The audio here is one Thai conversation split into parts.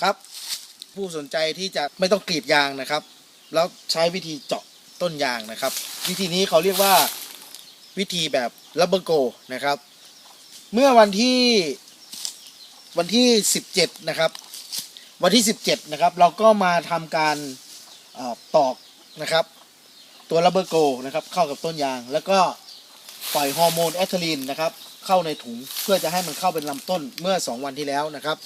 ครับ ผู้สนใจที่จะไม่ต้องกรีดยางนะครับ แล้วใช้วิธีเจาะต้นยางนะครับ วิธีนี้เขาเรียกว่าวิธีแบบลับเบอร์โกนะครับ เมื่อวันที่วันที่ 17 นะครับ วันที่ 17 นะครับ เราก็มาทำการอตอกนะครับ ตัวลับเบอร์โกนะครับ เข้ากับต้นยาง แล้วก็ปล่อยฮอร์โมนแอทลีนนะครับ เข้าในถุงเพื่อจะให้มันเข้าเป็นลำต้นเมื่อ 2 วันที่แล้วนะครับ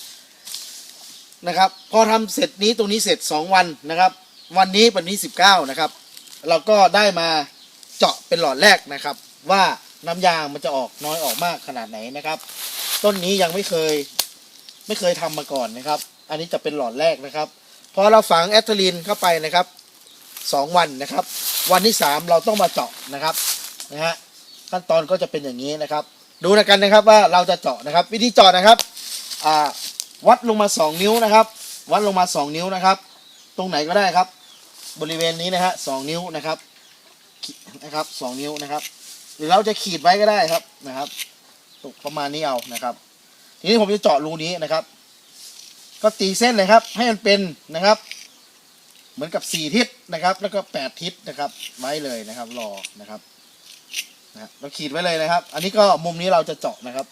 นะครับ พอทำเสร็จนี้ตรงนี้เสร็จ 2 วันนะครับ วันนี้วันที่19นะครับ เราก็ได้มาเจาะเป็นหลอดแรกนะครับ ว่าน้ำยางมันจะออกน้อยออกมากขนาดไหนนะครับ ต้นนี้ยังไม่เคยไม่เคยทำมาก่อนนะครับ อันนี้จะเป็นหลอดแรกนะครับ พอเราฝังแอทลีนเข้าไปนะครับสองวันนะครับ วันที่สามเราต้องมาเจาะนะครับนะฮะขั้นตอนก็จะเป็นอย่างนี้นะครับ ดูนะกันนะครับว่าเราจะเจาะนะครับ วิธีเจาะนะครับอ่า วัดลงมาสองนิ้วนะครับ วัดลงมาสองนิ้วนะครับ ตรงไหนก็ได้ครับ บริเวณนี้นะฮะสองนิ้วนะครับนะครับสองนิ้วนะครับ หรือเราจะขีดไว้ก็ได้ครับนะครับตกประมาณนี้เอานะครับ ทีนี้ผมจะเจาะรูนี้นะครับ ก็ตีเส้นเลยครับ ให้มันเป็นนะครับ เหมือนกับสี่ทิศนะครับ แล้วก็แปดทิศนะครับ ไว้เลยนะครับรอนะครับนะเราขีดไว้เลยนะครับ อันนี้ก็มุมนี้เราจะเจาะนะครับ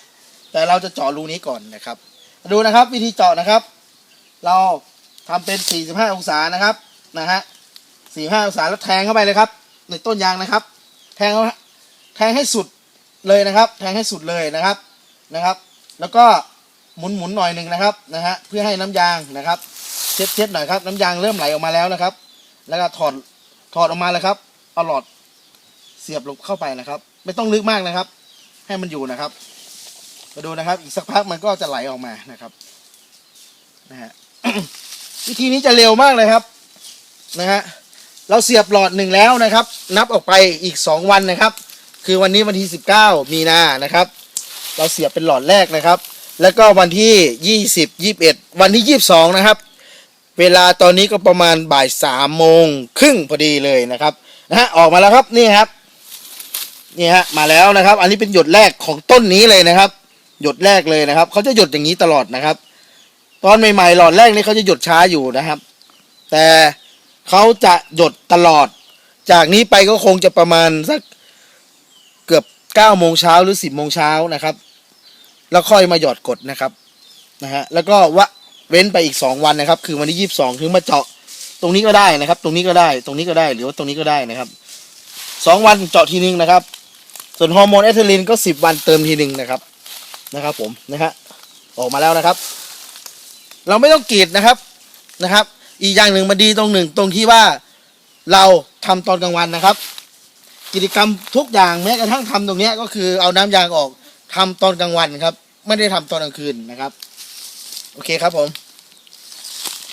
แต่เราจะเจาะรูนี้ก่อนนะครับ ดูนะครับวิธีเจาะนะครับ เราทำเป็น 45 องศานะครับนะฮะ45 องศาแล้วแทงเข้าไปเลยครับในต้นยางนะครับ แทงเข้าแทงให้สุดเลยนะครับ แทงให้สุดเลยนะครับนะครับ แล้วก็หมุนหมุนหน่อยหนึ่งนะครับนะฮะเพื่อให้น้ำยางนะครับ เช็ดเช็ดหน่อยครับน้ำยางเริ่มไหลออกมาแล้วนะครับ แล้วก็ถอดถอดออกมาเลยครับเอาหลอดเสียบลงเข้าไปนะครับ ไม่ต้องลึกมากนะครับ ให้มันอยู่นะครับ มาดูนะครับ อีกสักพักมันก็จะไหลออกมานะครับนะฮะวิธีนี้จะเร็วมากเลยครับนะฮะเราเสียบหลอดหนึ่งแล้วนะครับ นับออกไปอีกสองวันนะครับ คือวันนี้วันที่สิบเก้ามีนานะครับ เราเสียบเป็นหลอดแรกนะครับ แล้วก็วันที่ยี่สิบยี่บเอ็ดวันที่ยี่สิบสองนะครับ เวลาตอนนี้ก็ประมาณบ่ายสามโมงครึ่งพอดีเลยนะครับนะฮะออกมาแล้วครับนี่ครับนี่ฮะมาแล้วนะครับ อันนี้เป็นหยดแรกของต้นนี้เลยนะครับ หยดแรกเลยนะครับเขาจะหยดอย่างนี้ตลอดนะครับ ตอนใหม่ๆหลอดแรกนี่เขาจะหยดช้าอยู่นะครับ แต่เขาจะหยดตลอด จากนี้ไปก็คงจะประมาณสักเกือบเก้าโมงเช้าหรือสิบโมงเช้านะครับ แล้วค่อยมาหยอดกดนะครับนะฮะแล้วก็วะเว้นไปอีกสองวันนะครับ คือวันที่ยี่สิบสองถึงมาเจาะตรงนี้ก็ได้นะครับ ตรงนี้ก็ได้ ตรงนี้ก็ได้หรือว่าตรงนี้ก็ได้นะครับสองวันเจาะทีนึงนะครับ ส่วนฮอร์โมนเอทิลีนก็สิบวันเติมทีหนึ่งนะครับ นะครับ ผมนะฮะออกมาแล้วนะครับ เราไม่ต้องกรีดนะครับนะครับ อีกอย่างหนึ่งมันดีตรงหนึ่งตรงที่ว่าเราทำตอนกลางวันนะครับ กิจกรรมทุกอย่างแม้กระทั่งทำตรงเนี้ยก็คือเอาน้ำยางออกทำตอนกลางวันครับ ไม่ได้ทำตอนกลางคืนนะครับ โอเคครับผม